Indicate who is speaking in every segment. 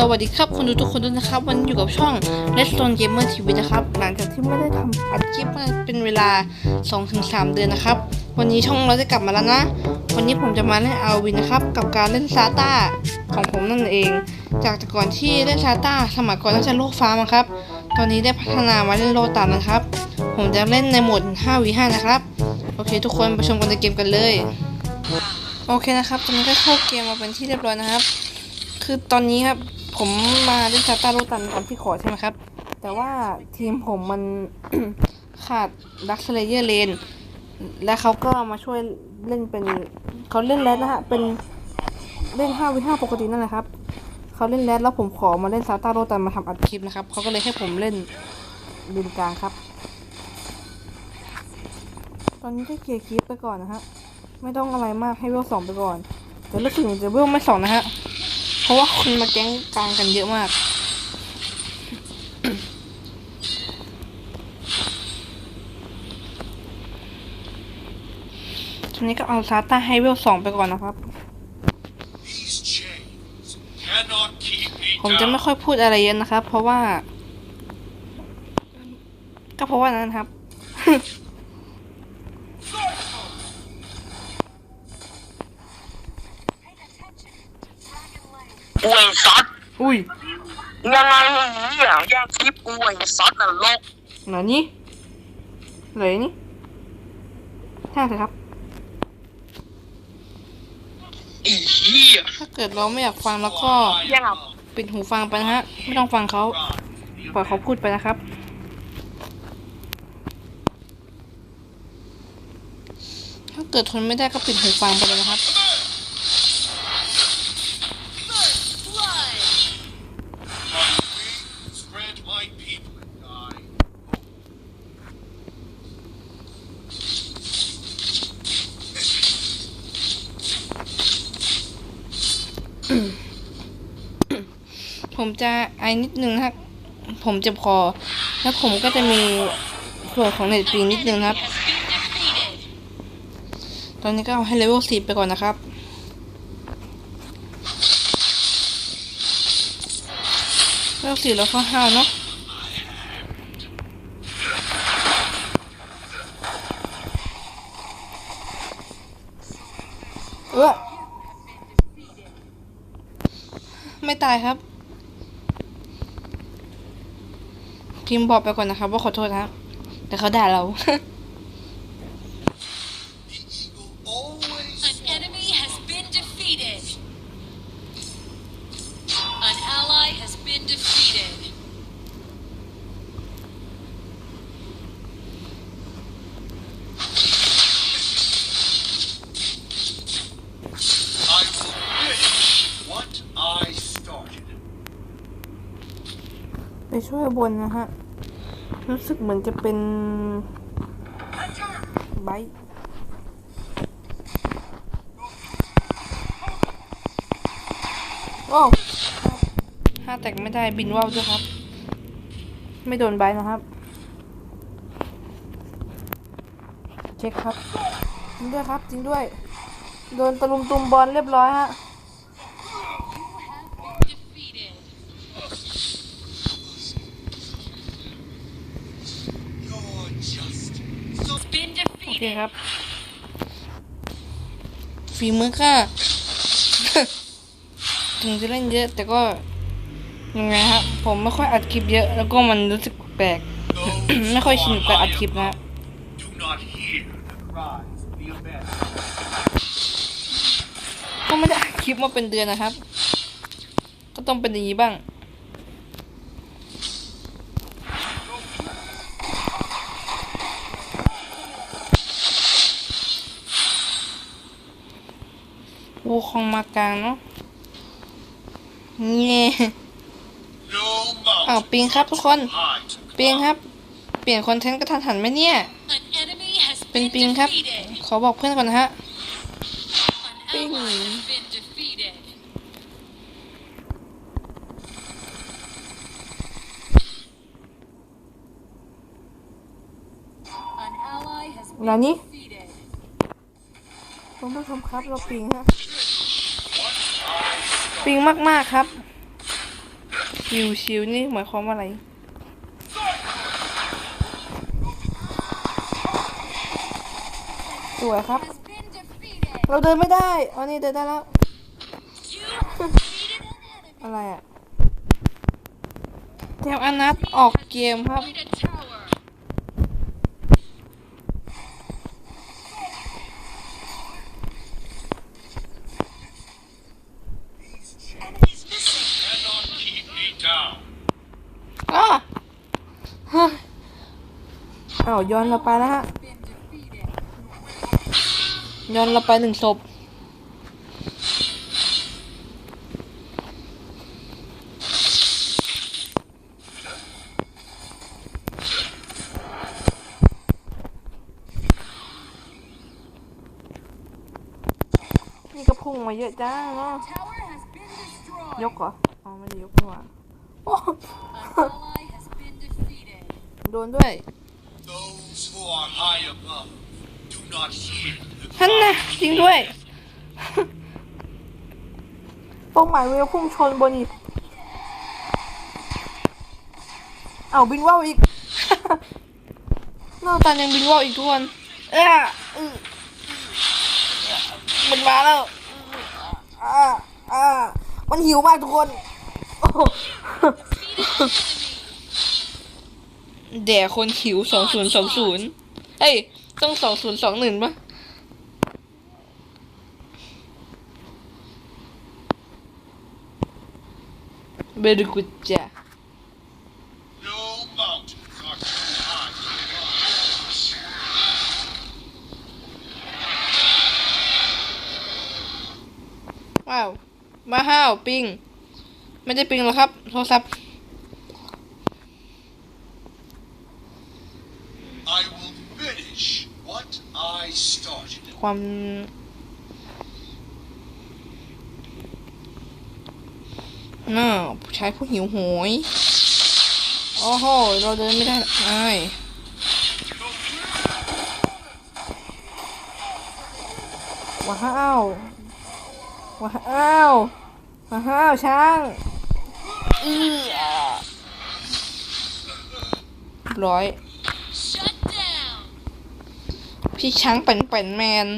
Speaker 1: สวัสดีครับคุณดูทุกคนด้วยนะครับ วันนี้อยู่กับช่อง Redstone Gamer TV นะครับ หลังจากที่ไม่ได้ทำอัดคลิปมาเป็นเวลา 2-3 เดือนนะครับ วันนี้ช่องเราได้กลับมาแล้วนะ วันนี้ผมจะมาเล่นอาวินนะครับ กับการเล่นซาต้าของผมนั่นเอง จากแต่ก่อนที่เล่นซาต้าสมัยก่อนน่าจะโลกฟ้ามั้งครับ ตอนนี้ได้พัฒนามาเล่นโลตันนะครับ ผมจะเล่นในโหมด 5v5 นะครับ โอเค ทุกคนไปชมกันในเกมกันเลย โอเคนะครับ ตอนนี้ก็เข้าเกมมาเป็นที่เรียบร้อยนะครับ คือตอนนี้ครับ ผมมาเล่นซาต้าโรตันตามที่ขอใช่ไหมครับ แต่ว่าทีมผมมันขาดดักสเลเยอร์เลน และเขาก็มาช่วยเล่นเป็นเขาเล่นแรดนะฮะ เป็นเล่น5วิ5ปกตินั่นแหละครับ เขาเล่นแรดแล้วผมขอมาเล่นซาต้าโรตันมาทำอัดคลิปนะครับ เขาก็เลยให้ผมเล่นบินกลางครับ ตอนนี้ก็เคลียร์คลิปไปก่อนนะฮะ ไม่ต้องอะไรมากให้เวลสองไปก่อน แต่รู้สึกเหมือจะเวลไม่สองนะฮะ เพราะว่าคนมาแก๊งกลางกันเยอะมากทีนี้ก็เอาซาต้าให้เวลสองไปก่อนนะครับ ผมจะไม่ค่อยพูดอะไรเยอะนะครับ เพราะว่า ก็เพราะว่านั้นครับ
Speaker 2: กูไอ้ซัด
Speaker 1: อุ้ย
Speaker 2: ยังไงเนี่ยแย่งคลิปกูไอ้ซัดนรก
Speaker 1: ไหนนี่ไหนนี่ใช่เลยครับ
Speaker 2: ไอ้เหี้ย
Speaker 1: ถ้าเกิดเราไม่อยากฟังแล้วก็
Speaker 2: แย่งอะ
Speaker 1: ปิดหูฟังไปนะฮะ ไม่ต้องฟังเขาปล่อยเขาพูดไปนะครับ ถ้าเกิดทนไม่ได้ก็ปิดหูฟังไปเลยนะครับ ผมจะไอนิดนึงนะครับ ผมจ็บคอแล้วผมก็จะมีส่วนของเน็ตปีนิดนึงครับ ตอนนี้ก็เอาให้เลเวลสิบไปก่อนนะครับเลเวลสี่แล้วก็ห้าเนาะเออไม่ตายครับ พิมพ์บอกไปก่อนนะครับ ว่าขอโทษนะครับแต่เขาด่าเรา
Speaker 3: The eagle always
Speaker 4: An enemy has been defeated. An ally has been defeated.
Speaker 3: 'I will finish what I started.
Speaker 1: ไปช่วยบนนะฮะรู้สึ กเหมือนจะเป็นไบโอ้ห้าแตกไม่ได้บินว่าวด้วยครับ ไม่โดนไบนะครับ เช็คครับ จริงด้วยครับ จริงด้วย โดนตะลุมตุมบอลเรียบร้อยฮะ
Speaker 4: Defeated.
Speaker 3: You're just
Speaker 4: Has been
Speaker 1: โอเคครับ ฝีมือก็ถึงจะเล่นเยอะ แต่ก็ยังไงครับ ผมไม่ค่อยอัดคลิปเยอะ แล้วก็มันรู้สึกแปลก ไม่ค่อยชินกับอัดคลิปนะก็ไม่ได้อัดคลิปมาเป็นเดือนนะครับ ก็ต้องเป็นอย่างนี้บ้าง วูคองมากลางเนาะเงี้
Speaker 3: No
Speaker 1: อ้าว
Speaker 3: mountain
Speaker 1: ปิงครับทุกคน
Speaker 3: high to
Speaker 1: ปิงครับ เปลี่ยนคอนเทนต์กระทันหันไหมเนี่ย
Speaker 4: An enemy has
Speaker 1: เป็น
Speaker 4: been
Speaker 1: ปิงครับ
Speaker 4: defeated.
Speaker 1: ขอบอกเพื่อนก่อนนะฮะ
Speaker 4: An
Speaker 1: Ping.
Speaker 4: ally has been defeated. An ally has been
Speaker 1: แล้วนี่
Speaker 4: defeated.
Speaker 1: คุณผู้ชมครับเราปิงฮะ ปิงมากๆครับ ชิวชิวนี่หมายความว่าอะไรสวยครับ เราเดินไม่ได้อ๋อนี่เดินได้แล้ว อะไรอะแถวอนัทออกเกมครับ
Speaker 4: Destroyed a tower.
Speaker 2: Enemies missing.
Speaker 3: Cannot keep me down.
Speaker 1: อ้าเฮ้ยอ้าวย้อนเราไปแล้วฮะ
Speaker 4: Been defeated.
Speaker 1: ย้อนเราไปหนึ่งศพนี่ก็พุ่งมาเยอะจ้าเนาะ
Speaker 4: Tower has been destroyed.
Speaker 1: ยกเหรออ๋อไม่ได้ยกนี่หว่าโอ้
Speaker 4: An ally has been defeated.
Speaker 1: โดนด้วย
Speaker 3: Those who are high above do not hear the
Speaker 1: ท่านนะจริงด้วยเป้าหมายเวลพุ่งชนบนอีก เอาบินว่าวอีกนอกตายังบินว่าวอีกทุกคนเอ้อมันมาแล้วอ่าอ่ามันหิวมากทุกคนโอ้ แด่คนหิวสองศูนย์สองศูนย์เอ้ย ต้องสองศูนย์สองหนึ่งปะ Very good จ้ะ
Speaker 3: No mountains are too high to climb.
Speaker 1: ว้าว มาห้าว ปิง ไม่ได้ปิงหรอกครับ โทรศัพท์
Speaker 3: I will finish what I started.
Speaker 1: ความ น่าผู้ชายผู้หิวโหย โอ้โห เราเดินไม่ได้ไอ้ายว้าวว้าวว้าวช้างอือร้อย พี่ช้างเป็นเป็นแมน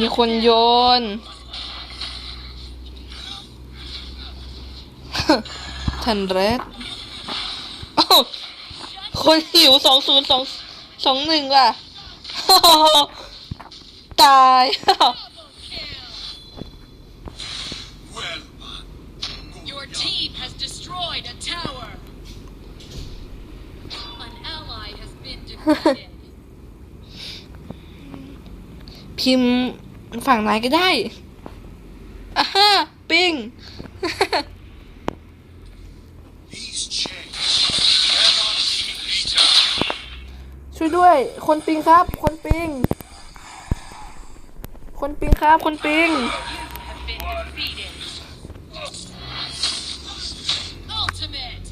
Speaker 1: มีคนโยน ทันเรดอ้คนหิวสองศูนย์สองสองหนึ่งว่ะ ตาย
Speaker 4: Double kill.
Speaker 3: Well,
Speaker 4: Your team has destroyed a tower. An ally has been defeated.
Speaker 1: พิมพ์ฝั่งไหนก็ได้อ่าฮะปิ้ง ช่วยด้วย คนปิงครับ คนปิง คนปิงครับ คนปิง
Speaker 2: Have been defeated.
Speaker 4: Ultimate.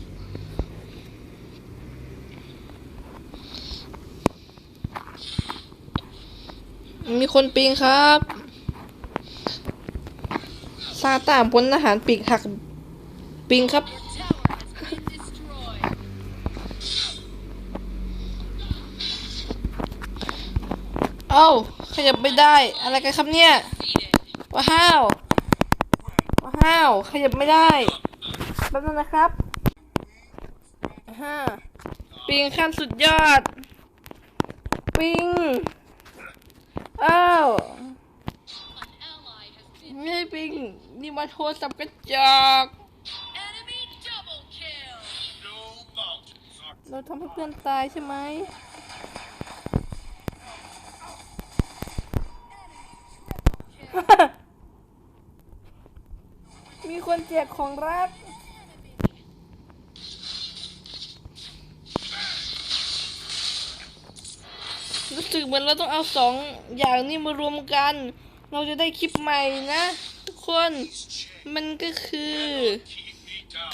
Speaker 1: มีคนปิงครับซาตามพลทหารปีกหักปิงครับเอ้าขยับไม่ได้ อะไรกันครับเนี่ยว้าวว้าวขยับไม่ได้แป๊บนึงนะครับฮ่าปิงขั้นสุดยอด ปิง อ้าว
Speaker 4: An ally has been
Speaker 1: ไม่ใช่ปิงนี่มาโทรศัพท์กระจอก
Speaker 4: enemy double kill.
Speaker 3: No mountains are
Speaker 1: เราทำให้เพื่อนตายใช่ไหมมีคนแจกของรัก รู้สึกเหมือนเราต้องเอาสองอย่างนี้มารวมกัน เราจะได้คลิปใหม่นะ ทุกคน มันก็คือ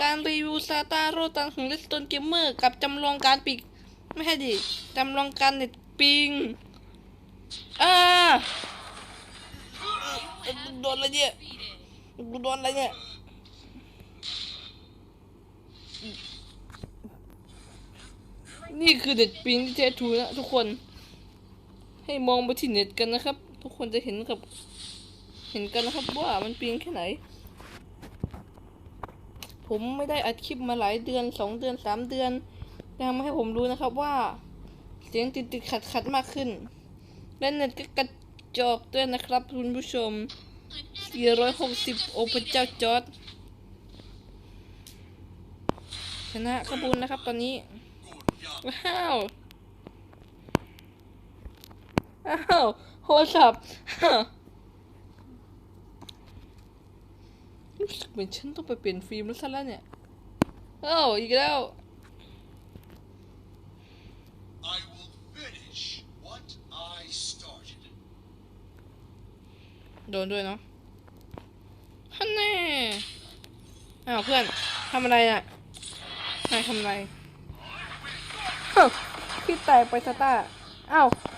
Speaker 1: การรีวิวซาตาโรตันของเลสตนเกมเมอร์กับจำลองการปิกไม่ใช่ดิจำลองการเน็ตปิงอ่าโดนอะไรเนี่ยกูโดนอะไรเนี่ยนี่คือเด็ดปิงที่แท้ทูนะทุกคน ให้มองไปที่เน็ตกันนะครับ ทุกคนจะเห็นกับเห็นกันนะครับว่ามันปิงแค่ไหน ผมไม่ได้อัดคลิปมาหลายเดือนสองเดือนสามเดือนยังมาให้ผมรู้นะครับว่า เสียงติดติดขัดขัดมากขึ้น และเน็ตก็กระจอกด้วยนะครับคุณผู้ชม 460 โอพระเจ้าจอร์ดชนะขบุญนะครับตอนนี้ ว้าว อ้าวโทรศัพท์รู้สึกเหมือนฉันต้องไปเปลี่ยนฟิล์มแล้วซะแล้วเนี่ยอ้าวอีกแล้ว
Speaker 3: I will finish what I started.
Speaker 1: โดนด้วยเนาะฮันแน่อ้าวเพื่อนทำอะไรน่ะนายทำอะไรฮึพี่แตกไปสตาร์อ้าวโดนย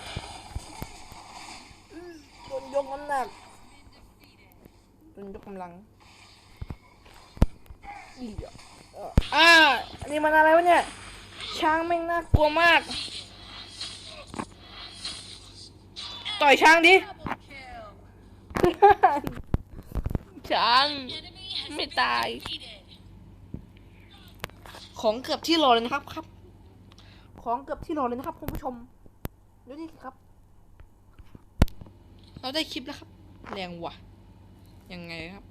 Speaker 1: กน้ำหนักโดนยกกำลังอีกอะอ่าอันนี้มันอะไรวะเนี่ย ช้างแม่งน่ากลัวมาก ต่อยช้างดิ ช้าง
Speaker 4: Enemy has
Speaker 1: Mày
Speaker 4: been
Speaker 1: tài.
Speaker 4: defeated.
Speaker 1: ของเกือบที่รอเลยนะครับครับ ของเกือบที่รอเลยนะครับคุณผู้ชมดูนี่สิครับ เราได้คลิปแล้วครับ แรงว่ะ ยังไงครับ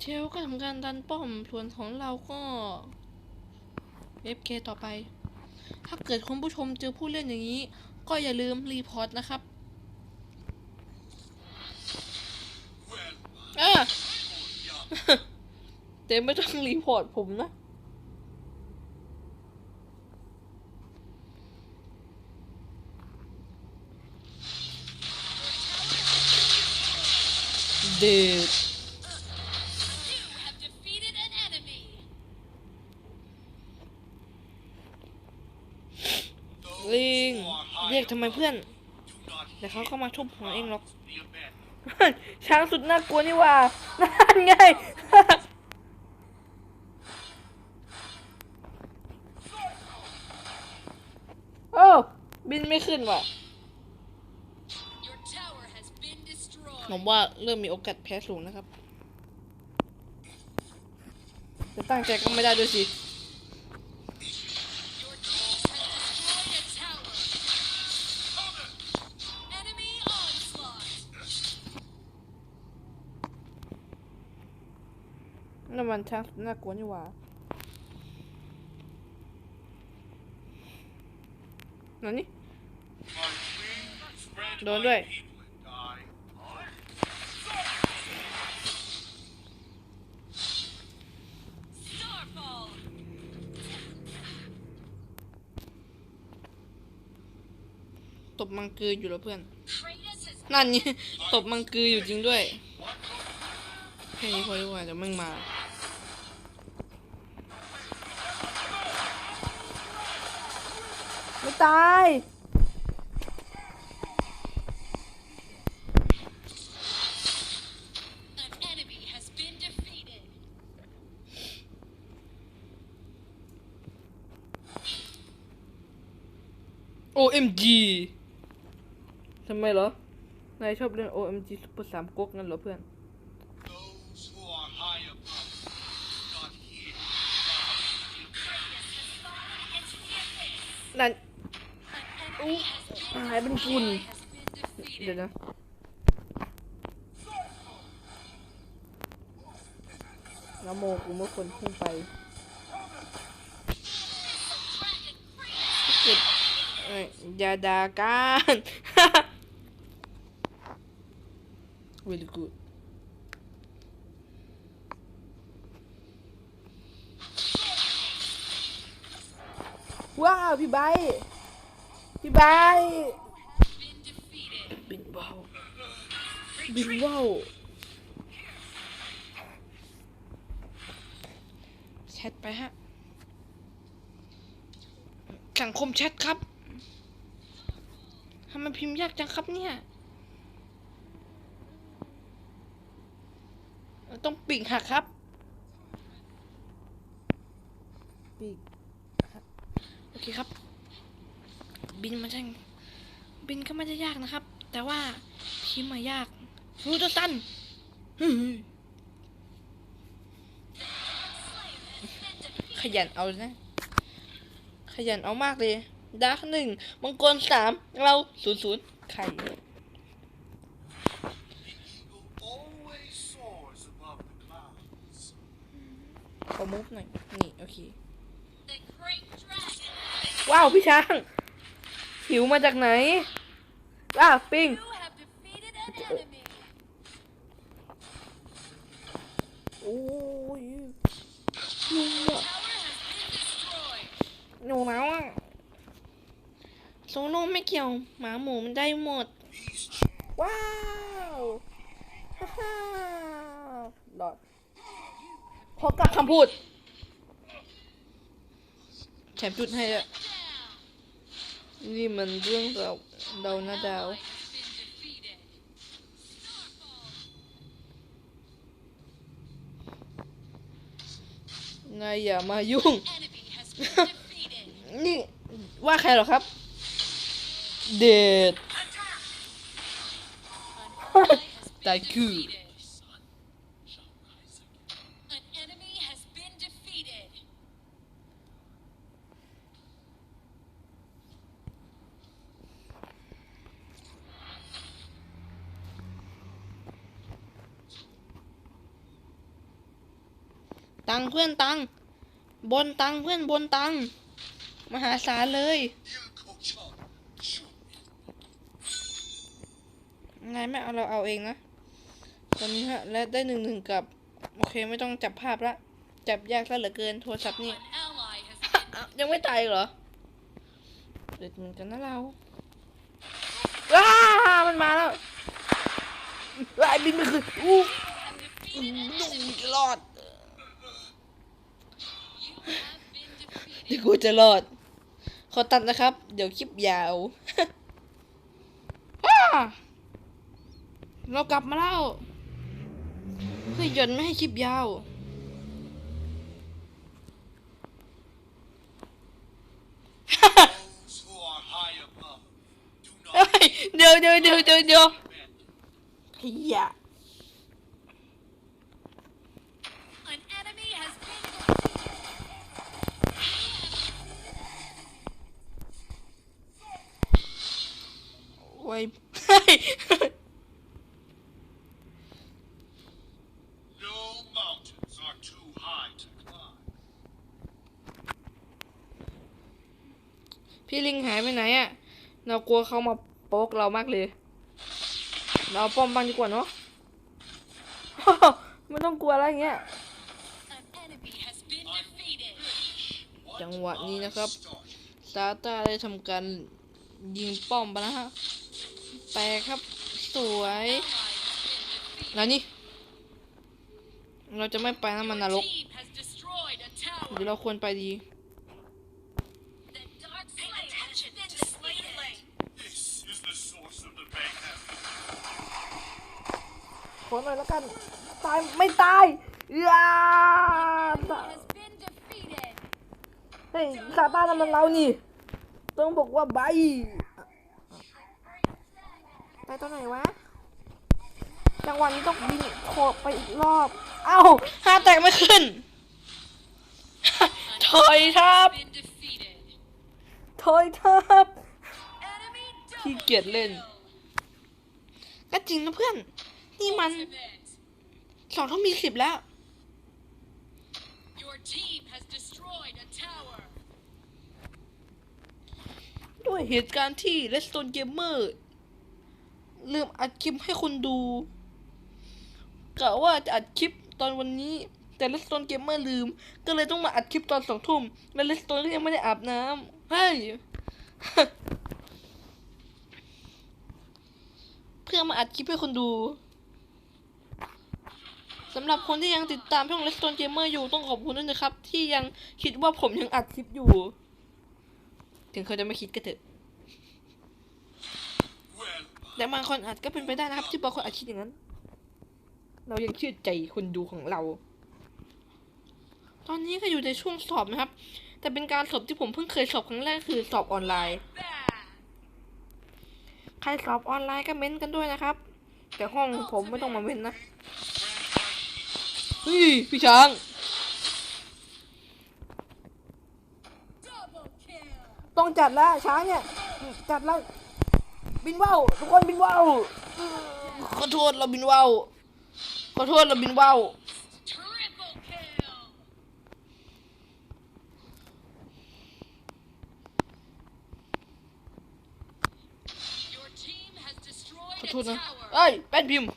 Speaker 1: เชลก็ทำการดันป้อมส่วนของเราก็ FK ต่อไป ถ้าเกิดคุณผู้ชมเจอผู้เล่นอย่างนี้ ก็อย่าลืมรีพอร์ตนะครับ
Speaker 3: Well,
Speaker 1: อะ
Speaker 3: young.
Speaker 1: แต่ไม่ต้องรีพอร์ตผมนะ
Speaker 4: dude.
Speaker 1: ลิงเรียกทำไมเพื่อน
Speaker 3: do not
Speaker 1: เดี๋ยวเขาก็มาทุบหัวเองหรอกช้างสุดน่ากลัวนี่ว่านั่นไงโอ้บินไม่ขึ้นว่ะ ผมว่าเริ่มมีโอกาสแพ้สูงนะครับจะตั้งใจก็ไม่ได้ด้วยสิน้ำมันช้างน่ากลัวนี่หว่านั่นนี่
Speaker 3: โดนด้ว
Speaker 4: ย
Speaker 1: ตบมังกืออยู่แล้วเพื่อน นั่นนี่ตบมังกืออยู่จริงด้วยแค่นี้พอดีกว่าเดี๋ยวมึงมาไม่ตาย
Speaker 4: an enemy has been defeated.
Speaker 1: โอ OMG ทำไมเหรอ นายชอบเล่น OMG ซุปเปอร์สามก๊กงั้นเหรอเพื่อน
Speaker 3: Those who are high above do not hear.
Speaker 1: นั่น
Speaker 4: An enemy has been
Speaker 1: หายเป็นฝุ่น
Speaker 4: has been
Speaker 1: เดี๋ยว
Speaker 4: defeated.
Speaker 1: นะนะโมกูเมื่อคนขึ้นไป
Speaker 4: Dragon Kratos
Speaker 1: เก็บเอ้ยอย่าด่ากัน really good ว้าวพี่ใบพี่ใบบินว่าวบินว่าวแชทไปฮะ สังคมแชทครับทำไมพิมพ์ยากจังครับเนี่ย ต้องปีกหักครับ ปีกโอเคครับ บินมาใช่างบินก็ไม่ได้ยากนะครับ แต่ว่าพิมมายากฟูตตันขยันเอานะ ขยันเอามากเลยดาร์กหนึ่งมังกรสามเราศูนย์ศูนย์
Speaker 3: ใคร
Speaker 1: ขอมุฟหน่อย นี่ โอเค
Speaker 4: The great dragon.
Speaker 1: ว้าว พี่ช้าง หิวมาจากไหนว้าวปิง
Speaker 4: You have defeated an enemy.
Speaker 1: โอ้ยยุงอะ
Speaker 4: Tower has been destroyed.
Speaker 1: หนูแล้วอะโซโล่ไม่เกี่ยว หมาหมูมันได้หมด
Speaker 3: These
Speaker 1: ว้าว ฮ่าฮ่าหลอด พบกับคำพูด แถมจุดให้ละนี่มันเรื่องเราเราหน้าดาวนายอย่ามายุ่ง นี่ว่าใครหรอครับ เดด
Speaker 4: ตา
Speaker 1: คื
Speaker 4: อ
Speaker 1: you.
Speaker 4: defeated. An enemy has been defeated. ั
Speaker 1: งเพื่อนตังบนตังเพื่อนบนตังมหาศาลเลยนายไม่เอาเราเอาเองนะตอนนี้ฮะและได้หนึ่งหนึ่งกับ โอเคไม่ต้องจับภาพละ จับยากซะเหลือเกินโทรศัพท์นี่ ยังไม่ตายเหรอเด็ดเหมือนกันนะเราว้ามันมาแล้วว้ายบินไปคืนอู้
Speaker 4: been defeated.
Speaker 1: ดุงจะรอด
Speaker 4: You have been defeated.
Speaker 1: เดี๋ยวกูจะรอด ขอตัดนะครับ เดี๋ยวคลิปยาวอ้าเรากลับมาแล้วเพื่อหย่อนไม่ให้คลิปยาว
Speaker 3: Those who are high above do
Speaker 1: เฮ้
Speaker 3: not
Speaker 1: ยเดี๋ยวเดี๋ยวเดี๋ยวเดี๋ยวเดี๋ยว
Speaker 3: bend.
Speaker 1: ขยะ
Speaker 4: An enemy has been
Speaker 1: ไว้เฮ้ย
Speaker 3: No mountains are too high to climb.
Speaker 1: พี่ลิงหายไปไหนอะเรากลัวเขามาโป๊กเรามากเลย เราเอาป้อมบ้างดีกว่าเนาะไม่ต้องกลัวอะไรอย่างเงี้ย
Speaker 4: An enemy has been defeated.
Speaker 3: What
Speaker 1: จังหวะนี้นะครับ
Speaker 3: I started.
Speaker 1: ซาต้าได้ทำการยิงป้อมไปนะฮะ แปกครับ สวย แล้วนี่ เราจะไม่ไปน้ำมันนรกหรือเราควรไปดี ขอหน่อยแล้วกัน ตาย ไม่ตายย่าเฮ้ยซาต้าทำมันเรานี่ ต้องบอกว่าบา ไปตัวไหนวะ จังหวะนี้ต้องบินโขบไปอีกรอบ เอ้าห้าแตกไม่ขึ้น ถอยทับ
Speaker 4: Been defeated.
Speaker 1: ถอยทับ
Speaker 4: Enemy
Speaker 1: ขี้เกียจเล่น ก็จริงนะเพื่อน นี่มัน
Speaker 4: ultimate.
Speaker 1: สองเท่ามีสิบแล้ว
Speaker 4: Your team has destroyed a tower.
Speaker 1: ด้วยเหตุการณ์ที่ Redstone Gamer ลืมอัดคลิปให้คนดูกะว่าจะอัดคลิปตอนวันนี้ แต่ Redstone Gamer ลืม ก็เลยต้องมาอัดคลิปตอนสองทุ่มและ Redstone ก็ยังไม่ได้อาบน้ำเฮ้ยเพื่อมาอัดคลิปให้คนดูสำหรับคนที่ยังติดตามช่อง Redstone Gamer อยู่ต้องขอบคุณด้วยนะครับ ที่ยังคิดว่าผมยังอัดคลิปอยู่ ถึงเขาจะไม่คิดก็เถอะ แต่บางคนอาจก็เป็นไปได้นะครับ ที่บางคนอาจคิดอย่างนั้น เรายังเชื่อใจคนดูของเรา ตอนนี้ก็อยู่ในช่วงสอบนะครับ แต่เป็นการสอบที่ผมเพิ่งเคยสอบครั้งแรกคือสอบออนไลน์
Speaker 4: Bad.
Speaker 1: ใครสอบออนไลน์ก็เม้นกันด้วยนะครับ แต่ห้องผมไม่ต้องมาเม้นนะเฮ้ยพี่ช้าง
Speaker 4: Double kill.
Speaker 1: ต้องจัดแล้วช้างเนี่ยจัดแล้ว บินว่าวทุกคนบินว่าวขอโทษเราบินว่าวขอโทษเราบินว่าว
Speaker 4: Triple kill. Your team has
Speaker 1: ข
Speaker 4: destroyed
Speaker 1: อ
Speaker 4: a
Speaker 1: โทษนะ
Speaker 4: tower.
Speaker 1: เอ้ยแป้นพิมพ์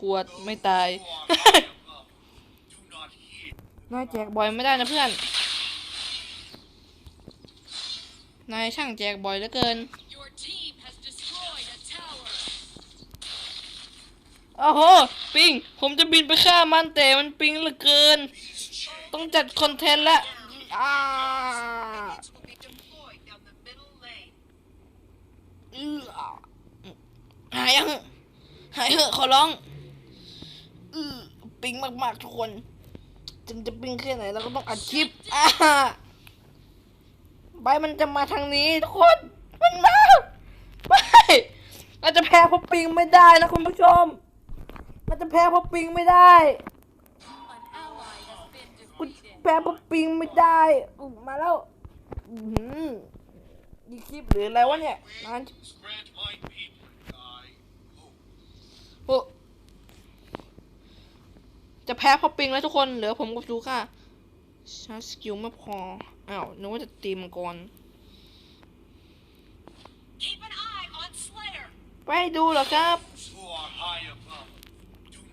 Speaker 1: ขวดไม่ตาย
Speaker 3: You are high above. Do not heed.
Speaker 1: นายแจกบ่อยไม่ได้นะเพื่อน นายช่างแจกบ่อยเหลือเกิน โอ้โห ปิง ผมจะบินไปฆ่ามันแต่มันปิงเหลือเกิน ต้องจัดคอนเทนต์ละอ่าหายยัง หายเหอะขอร้องอือปิงมาก ๆ ทุกคนจึงจะปิงแค่ไหนเราก็ต้องอัดคลิปอ่าใบมันจะมาทางนี้ทุกคน มันมาไม่เราจะแพ้เพราะปิงไม่ได้นะคุณผู้ชม มันจะแพ้เพราะปิงไม่ได้
Speaker 4: An ally has been
Speaker 1: กู
Speaker 4: defeated.
Speaker 1: แพ้เพราะปิงไม่ได้อุ๊ยมาแล้วอือหือยีคลิปหรืออะไรวะเนี่ยนาน
Speaker 3: Wings grant my people and I hope.
Speaker 1: โอ้จะแพ้เพราะปิงแล้วทุกคนเหลือผมกับซูค่ะชาร์จสกิลไม่พออ้าวนึกว่าจะตีมังกร
Speaker 4: Keep an eye on Slayer.
Speaker 1: ไปดูเหรอครับ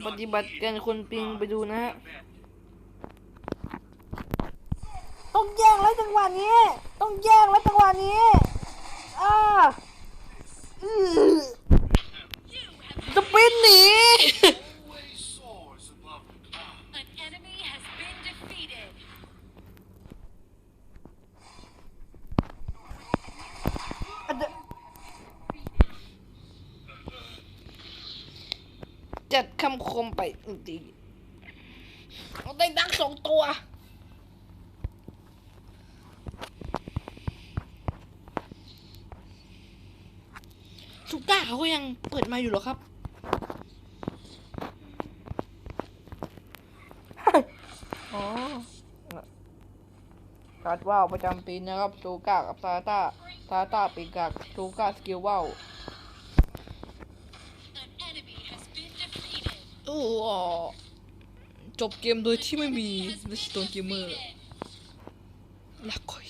Speaker 1: ปฏิบัติการคนปิงไปดูนะฮะต้องแย่งแล้วจังหวะนี้ ต้องแย่งแล้วจังหวะนี้อ่า
Speaker 4: จะ
Speaker 1: ปินหนี
Speaker 3: Always soars above the clouds.
Speaker 4: an enemy has been defeated.
Speaker 1: อาจจะ จัดคำคมไปดีเอาได้ดักสองตัว สุก้าเขายังเปิดมาอยู่หรอครับอ๋อการ์ดว่าวประจำปีนะครับซูก้ากับซาต้าซาต้าปีกับซูก้าสกิลว่าว
Speaker 4: An enemy has been defeated.
Speaker 1: โอ้จบเกมโดยที่ไม่มีเลสโตนเกมเมอร์ลักคอย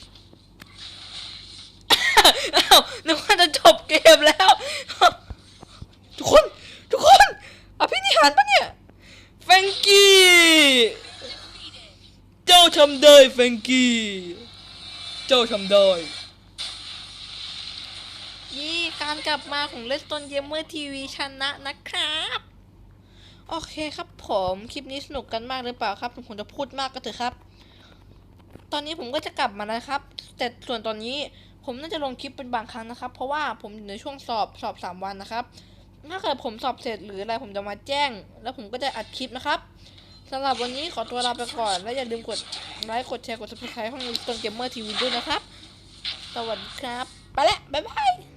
Speaker 1: อ้าวนึกว่าจะจบเกมแล้ว ทุกคน ทุกคน อภินิหารปะเนี่ยแฟงกี้ เจ้าทำได้แฟงกี้ เจ้าทำได้ยี่การกลับมาของเลสต o นเ a มเมอร์ทีวีชนะนะครับ โอเคครับผมคลิปนี้สนุกกันมากหรือเปล่าครับผมจะพูดมากก็เถอะครับ ตอนนี้ผมก็จะกลับมานะครับ แต่ส่วนตอนนี้ผมน่าจะลงคลิปเป็นบางครั้งนะครับ เพราะว่าผมอยู่ในช่วงสอบสอบสามวันนะครับ ถ้าเกิดผมสอบเสร็จหรืออะไรผมจะมาแจ้ง แล้วผมก็จะอัดคลิปนะครับสำหรับวันนี้ขอตัวลาไปก่อน และอย่าลืมกดไลค์กดแชร์กด subscribe ห้องต้นเกมเมอร์ทีวีด้วยนะครับ สวัสดีครับ ไปล้วบ๊ายบาย